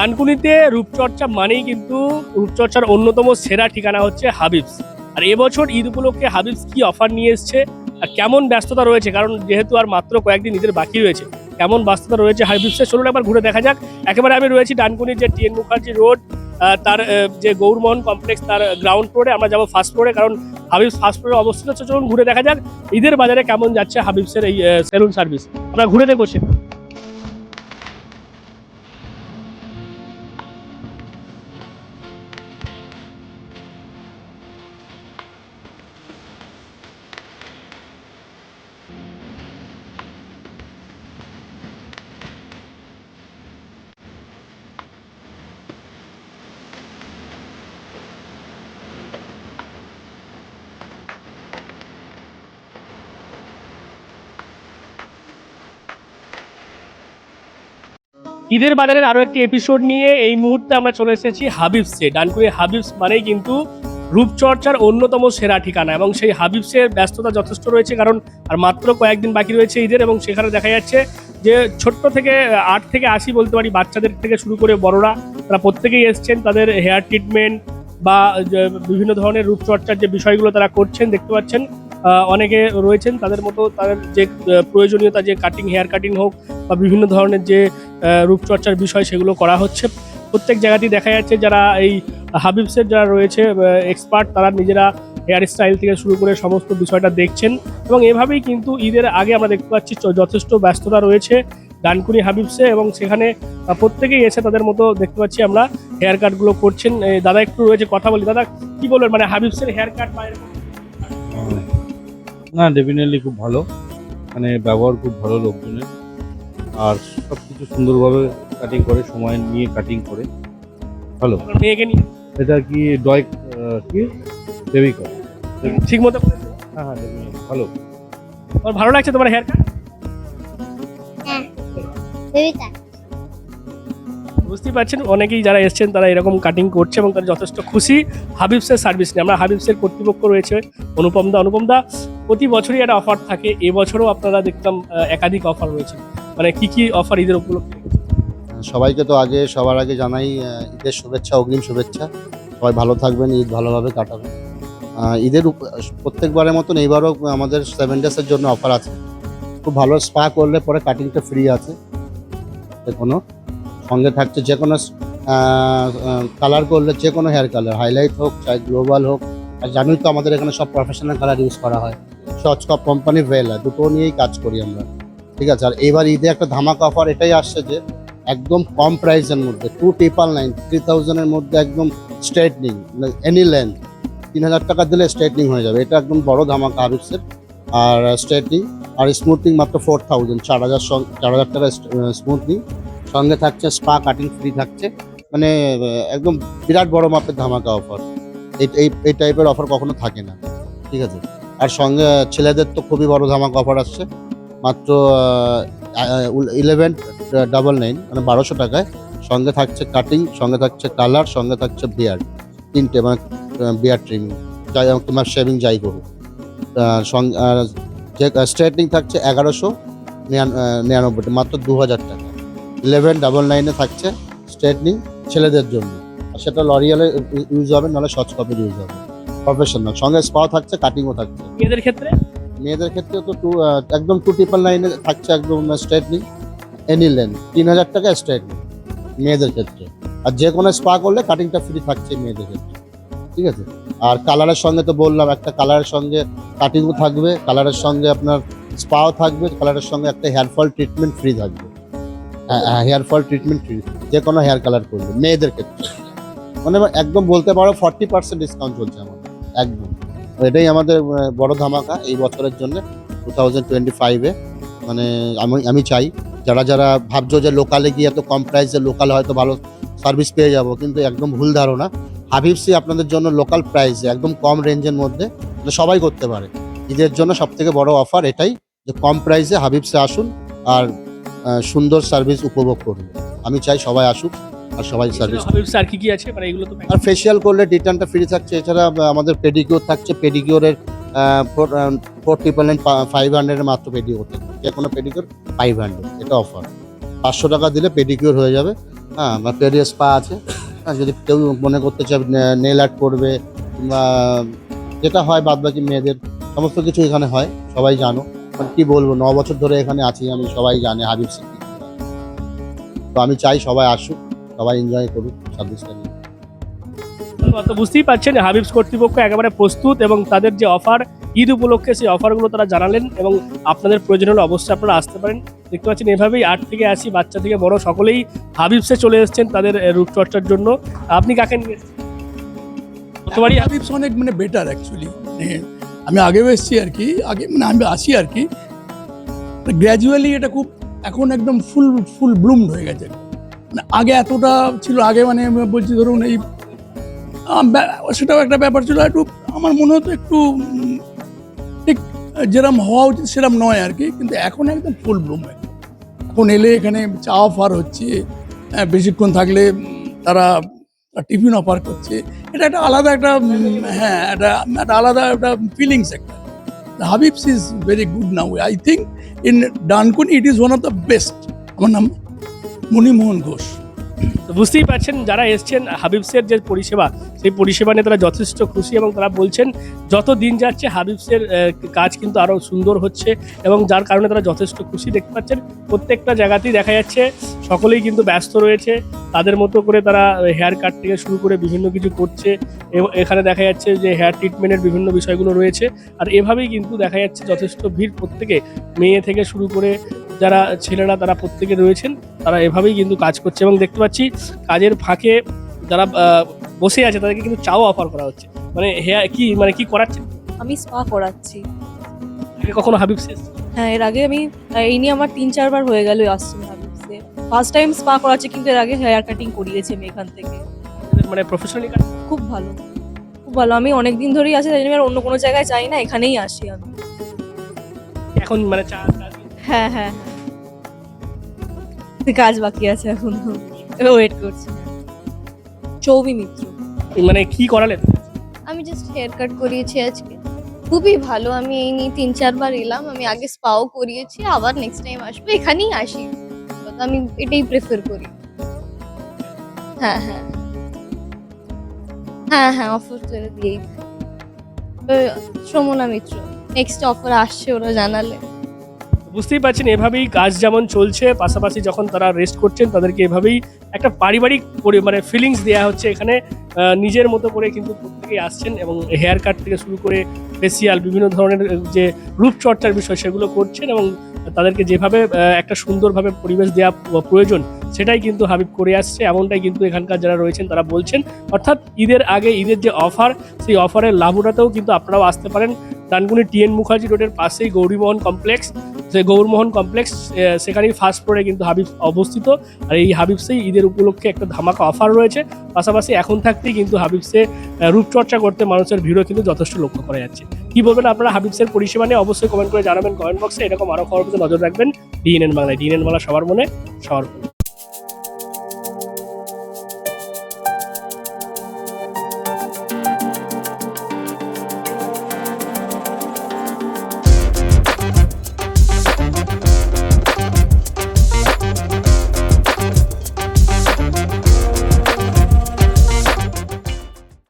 ডানকুনিতে রূপচর্চা মানেই কিন্তু রূপচর্চার অন্যতম সেরা ঠিকানা হচ্ছে হাবিবস। আর এবছর ঈদ উপলক্ষে হাবিবস কি অফার নিয়ে এসছে আর কেমন ব্যস্ততা রয়েছে? কারণ যেহেতু আর মাত্র কয়েকদিন ঈদের বাকি রয়েছে, কেমন ব্যস্ততা রয়েছে হাবিবসে চলুন একবার ঘুরে দেখা যাক। একেবারে আমি রয়েছি ডানকুনির যে টিএন মুখার্জি রোড তার যে গৌরমোহন কমপ্লেক্স তার গ্রাউন্ড ফ্লোরে আমরা যাব ফার্স্ট ফ্লোরে কারণ হাবিবস ফার্স্ট ফ্লোরে অবস্থিত। চলুন ঘুরে দেখা যাক। ঈদের বাজারে কেমন যাচ্ছে হাবিবসের এই সেলুন সার্ভিস আমরা ঘুরে দেখব ঈদের বাজারের আরও একটি এপিসোড নিয়ে এই মুহূর্তে আমরা চলে এসেছি হাবিবসে ডানকুনি হাবিবস মানেই কিন্তু রূপচর্চার অন্যতম সেরা ঠিকানা এবং সেই হাবিবসের ব্যস্ততা যথেষ্ট রয়েছে কারণ আর মাত্র কয়েকদিন বাকি রয়েছে ঈদের এবং সেখানে দেখা যাচ্ছে যে ছোট্ট থেকে আট থেকে আশি বলতে পারি, বাচ্চাদের থেকে শুরু করে বড়রা, তারা প্রত্যেকেই এসছেন তাদের হেয়ার ট্রিটমেন্ট বা বিভিন্ন ধরনের রূপচর্চার যে বিষয়গুলো তারা করছেন, দেখতে পাচ্ছেন। অনেকে রয়েছেন, তাদের মতো তাদের যে প্রয়োজনীয়তা যে কাটিং হেয়ার কাটিং হোক বা বিভিন্ন ধরনের যে রূপচর্চার বিষয় সেগুলো করা হচ্ছে। প্রত্যেক জায়গাতেই দেখা যাচ্ছে যারা এই হাবিবসের যারা রয়েছে এক্সপার্ট তারা নিজেরা হেয়ার স্টাইল থেকে শুরু করে সমস্ত বিষয়টা দেখছেন এবং এভাবেই কিন্তু ঈদের আগে আমরা দেখতে পাচ্ছি যথেষ্ট ব্যস্ততা রয়েছে ডানকুনি হাবিবসে এবং সেখানে প্রত্যেকেই এসে তাদের মতো দেখতে পাচ্ছি আমরা হেয়ার কাটগুলো করছেন। দাদা একটু রয়েছে কথা বলি। দাদা, কি বলবেন? মানে হাবিবসের হেয়ার কাট বা না ডেফিনেটলি খুব ভালো। মানে ব্যবহার খুব ভালো লোকজনের। আর সব কিছু সুন্দরভাবে কাটিং করে সময় নিয়ে কাটিং করে। ভালো। আপনার মেয়েকে নিয়ে? এটা কি ডয় কি? দেবিকা। ঠিক মতো হ্যাঁ হ্যাঁ ভালো। তোমার ভালো লাগছে তোমার হেয়ার কাট হ্যাঁ। বেবিকা বুঝতেই পারছেন, অনেকেই যারা এসছেন তারা এরকম কাটিং করছে এবং তারা যথেষ্ট খুশি হাবিবসের সার্ভিস নিয়ে। আমরা হাবিবসের কর্তৃপক্ষ রয়েছে, অনুপম দা। অনুপম দা, প্রতি বছরই একটা অফার থাকে, এবছরও আপনারা দেখতাম একাধিক অফার রয়েছে। মানে কি কি অফার ঈদের উপলক্ষে? সবাইকে তো আগে, সবার আগে জানাই ঈদের শুভেচ্ছা, অগ্রিম শুভেচ্ছা। সবাই ভালো থাকবেন, ঈদ ভালোভাবে কাটাবেন। ঈদের প্রত্যেকবারের মতন এইবারও আমাদের সেভেন ডেসের জন্য অফার আছে। খুব ভালো স্পা করলে পরে কাটিংটা ফ্রি আছে। কোনো সঙ্গে থাকছে যে কোনো কালার করলে যে কোনো হেয়ার কালার হাইলাইট হোক, চাই গ্লোবাল হোক। আর জানোই তো আমাদের এখানে সব প্রফেশনাল কালার ইউজ করা হয়। সচকপ কোম্পানি ভেলা দুটো নিয়েই কাজ করি আমরা। ঠিক আছে? আর এবার ঈদে একটা ধামাকা অফার এটাই আসছে যে, একদম কম প্রাইসের মধ্যে টু ট্রিপল নাইন থ্রি থাউজেন্ডের মধ্যে একদম স্ট্রেটনিং এনি লেন্থ তিন হাজার টাকা দিলে স্ট্রেটনিং হয়ে যাবে। এটা একদম বড় ধামাকা হাবিবসের আর স্ট্রেটনিং আর স্মুথনিং মাত্র ফোর থাউজেন্ড চার হাজার চার হাজার টাকা স্মুথনিং সঙ্গে থাকছে স্পা কাটিং ফ্রি থাকছে। মানে একদম বিরাট বড় মাপের ধামাকা অফার এই, এই- টাইপের অফার কখনো থাকে না। ঠিক আছে? আর সঙ্গে ছেলেদের তো খুবই বড় ধামাকা অফার আসছে। মাত্র ইলেভেন ডাবল নাইন মানে বারোশো টাকায়। সঙ্গে থাকছে কাটিং সঙ্গে থাকছে কালার সঙ্গে থাকছে বিয়ার তিনটে মানে বিয়ার ট্রিমিং যাই তোমার শেভিং যাই করুক। সঙ্গে স্ট্রেটনিং থাকছে এগারোশো নিরানব্বই মাত্র দু হাজার টাকা। ইলেভেন ডাবল নাইনে থাকছে স্ট্রেটনিং ছেলেদের জন্য। আর সেটা লরিয়ালে ইউজ হবে নাহলে সচ কপের ইউজ হবে। প্রফেশনাল সঙ্গে স্পাও থাকছে কাটিংও থাকছে। মেয়েদের ক্ষেত্রে? মেয়েদের ক্ষেত্রে তো টু একদম টু ট্রিপল নাইনে থাকছে একদম স্ট্রেটনিং এনি লেন তিন হাজার টাকা স্ট্রেটনিং মেয়েদের ক্ষেত্রে। আর যে কোনো স্পা করলে কাটিংটা ফ্রি থাকছে মেয়েদের ক্ষেত্রে। ঠিক আছে? আর কালারের সঙ্গে তো বললাম একটা কালারের সঙ্গে কাটিংও থাকবে কালারের সঙ্গে আপনার স্পাও থাকবে কালারের সঙ্গে একটা হেয়ার ফল ট্রিটমেন্ট ফ্রি থাকবে। হেয়ার ফল ট্রিটমেন্ট যে কোনো হেয়ার কালার করবে, মেয়েদের ক্ষেত্রে। মানে একদম বলতে পারো ফর্টি পার্সেন্ট ডিসকাউন্ট চলছে আমাদের একদম। এটাই আমাদের বড় ধামাকা এই বছরের জন্য। টু থাউজেন্ড টোয়েন্টি ফাইভে মানে আমি আমি চাই, যারা যারা ভাবছ যে লোকালে গিয়ে এত কম প্রাইসে লোকাল হয়তো ভালো সার্ভিস পেয়ে যাব, কিন্তু একদম ভুল ধারণা। হাবিবসি আপনাদের জন্য লোকাল প্রাইসে একদম কম রেঞ্জের মধ্যে মানে সবাই করতে পারে। ঈদের জন্য সব থেকে বড় অফার এটাই, যে কম প্রাইসে হাবিবসে আসুন, আর সুন্দর সার্ভিস উপভোগ করুন। আমি চাই সবাই আসুক আর সবাই সার্ভিস আর কি কি আছে? মানে এগুলো তো আর ফেসিয়াল করলে রিটার্নটা ফ্রি থাকছে। এছাড়া আমাদের পেডিকিউর থাকছে। পেডিকিউরের ফোর ট্রিপল নাইন ফাইভ হান্ড্রেডের মাত্র পেডিকিউর থাকছে যে কোনো পেডিকিউর ফাইভ হান্ড্রেড এটা অফার পাঁচশো টাকা দিলে পেডিকিউর হয়ে যাবে। হ্যাঁ বা পেরিয়াস স্পা আছে। হ্যাঁ যদি কেউ মনে করতে চায় নেল আর্ট করবে কিংবা যেটা হয় বাদবাকি মেয়েদের সমস্ত কিছু এখানে হয়। সবাই জানো। কি বলব ন বছর ধরে এখানে আছি আমি সবাই জানে হাবিব সিটি তো আমি চাই সবাই আসুক সবাই এনজয় করুক সার্ভিসটা নিয়ে তো বুঝতেই পারছেন হাবিবস কর্তৃপক্ষ একেবারে প্রস্তুত এবং তাদের যে অফার ঈদ উপলক্ষে সেই অফারগুলো তারা জানালেন এবং আপনাদের প্রয়োজন হলে অবশ্যই আপনারা আসতে পারেন। দেখতে পাচ্ছেন এভাবেই আট থেকে আসি বাচ্চা থেকে বড় সকলেই হাবিবসে চলে এসেছেন তাদের রূপচর্চার জন্য। আপনি কাকে নিয়ে গতবারই হাবিবস অনেক মানে বেটার অ্যাকচুয়ালি আমি আগেও এসেছি আর কি আগে মানে আমি আসি আর কি। গ্র্যাজুয়ালি এটা খুব এখন একদম ফুল ফুল ব্লুমড হয়ে গেছে। মানে আগে এতটা ছিল আগে মানে বলছি ধরুন এই সেটাও একটা ব্যাপার ছিল একটু আমার মনে হতো একটু ঠিক যেরম হওয়া উচিত সেরম নয় আর কি কিন্তু এখন একদম ফুল ব্লুম এখন এলে এখানে চা অফার হচ্ছে হ্যাঁ, বেশিক্ষণ থাকলে তারা টিফিন অফার করছে। এটা একটা আলাদা একটা হ্যাঁ একটা একটা আলাদা একটা ফিলিংস একটা Habib's is very good now I think in Dankuni it is one of the best আমার নাম মণিমোহন ঘোষ। বুঝতেই পারছেন যারা এসছেন হাবিবসের যে পরিষেবা সেই পরিষেবা নিয়ে তারা যথেষ্ট খুশি এবং তারা বলছেন যত দিন যাচ্ছে আহ, কাজ কিন্তু আরও সুন্দর হচ্ছে এবং যার কারণে তারা যথেষ্ট খুশি দেখতে পাচ্ছেন। প্রত্যেকটা জায়গাতেই দেখা যাচ্ছে সকলেই কিন্তু ব্যস্ত রয়েছে তাদের মতো করে তারা হেয়ার কাট থেকে শুরু করে বিভিন্ন কিছু করছে এবং এখানে দেখা যাচ্ছে যে হেয়ার ট্রিটমেন্টের বিভিন্ন বিষয়গুলো রয়েছে আর এভাবেই কিন্তু দেখা যাচ্ছে যথেষ্ট ভিড় প্রত্যেকে মেয়ে থেকে শুরু করে যারা ছেলেরা তারা প্রত্যেকে রয়েছেন তারা এভাবেই কিন্তু কাজ করছে এবং দেখতে পাচ্ছি কাজের ফাঁকে যারা বসে আছে তাদেরকে কিন্তু চাও অফার করা হচ্ছে। মানে হেয়ার কি মানে কি করাচ্ছেন? আমি স্পা করাচ্ছি। কখনো হাবিব শেষ হ্যাঁ এর আগে আমি এই নিয়ে আমার তিন চারবার হয়ে গেল আসছি হাবিবসে ফার্স্ট টাইম স্পা করাচ্ছে কিন্তু এর আগে হেয়ার কাটিং করিয়েছি আমি এখান থেকে। মানে প্রফেশনালি খুব ভালো। খুব ভালো। আমি অনেক দিন ধরেই আছি তাই জন্য আর অন্য কোনো জায়গায় যাই না এখানেই আসি আমি। এখন মানে চা চা- হ্যাঁ হ্যাঁ হ্যাঁ। কাজ বাকি আছে এখন। ওয়েট করছি। চৌবি মিত্র। মানে কি করালেন? আমি জাস্ট হেয়ার কাট করিয়েছি আজকে। খুবই ভালো আমি এই নিয়ে তিন চারবার এলাম আমি আগে স্পাও করিয়েছি আবার নেক্সট টাইম আসব এখানেই আসি। আমি এটাই প্রেফার করি। হ্যাঁ হ্যাঁ। হ্যাঁ হ্যাঁ অফার করে দিয়েই। শ্রমণা মিত্র নেক্সট অফার আসছে ওরা জানালে। বুঝতেই পারছেন, এভাবেই কাজ যেমন চলছে, পাশাপাশি যখন তারা রেস্ট করছেন, তাদেরকে এভাবেই একটা পারিবারিক পরি- মানে ফিলিংস দেওয়া হচ্ছে এখানে। নিজের মতো করে কিন্তু প্রত্যেকেই আসছেন এবং হেয়ার কাট থেকে শুরু করে ফেসিয়াল বিভিন্ন ধরনের যে রূপচর্চার বিষয় সেগুলো করছেন এবং তাদেরকে যেভাবে একটা সুন্দরভাবে পরিবেশ দেওয়া প্রয়োজন, সেটাই কিন্তু হাবিব করে আসছে। এমনটাই কিন্তু এখানকার যারা রয়েছেন, তারা বলছেন, অর্থাৎ ঈদের আগে ঈদের যে অফার সেই অফারের লাভ উঠাতেও কিন্তু আপনারাও আসতে পারেন। ডানকুনি টিএন মুখার্জি রোডের পাশেই গৌরীমোহন কমপ্লেক্স যে গৌরমোহন কমপ্লেক্স সেখানেই ফার্স্ট ফ্লোরে কিন্তু হাবিব অবস্থিত। আর এই হাবিবসে ঈদের উপলক্ষে একটা ধামাকা অফার রয়েছে। পাশাপাশি এখন থাকতেই কিন্তু হাবিবসে রূপচর্চা করতে মানুষের ভিড়ও কিন্তু যথেষ্ট লক্ষ্য করা যাচ্ছে। কি বলবেন আপনারা হাবিবসের পরিষেবা নিয়ে? অবশ্যই কমেন্ট করে জানাবেন। কমেন্ট বক্সে এরকম আরও খবর নজর রাখবেন। ডিএনএন বাংলায় ডিএনএন বাংলা সবার মনে, সবার